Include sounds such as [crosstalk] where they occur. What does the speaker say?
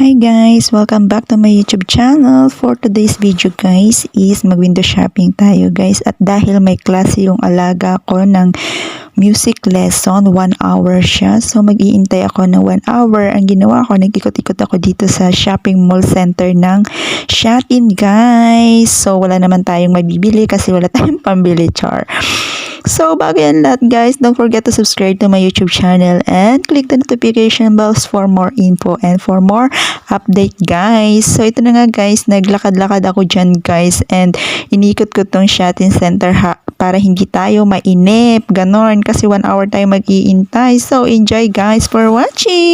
Hi guys! Welcome back to my YouTube channel. For today's video guys is mag-window shopping tayo guys. At dahil may klase yung alaga ko ng music lesson, 1 hour siya. So mag-iintay ako ng 1 hour. Ang ginawa ko, nag-ikot-ikot ako dito sa shopping mall center ng Shatin guys. So wala naman tayong mabibili kasi wala tayong [laughs] pambili char. So, bago yan lahat guys, don't forget to subscribe to my YouTube channel and click the notification bells for more info and for more update guys. So, ito na nga guys, naglakad-lakad ako dyan guys and inikot ko tong shopping center ha para hindi tayo mainip, ganon, kasi one hour tayo mag-iintay. So, enjoy guys for watching!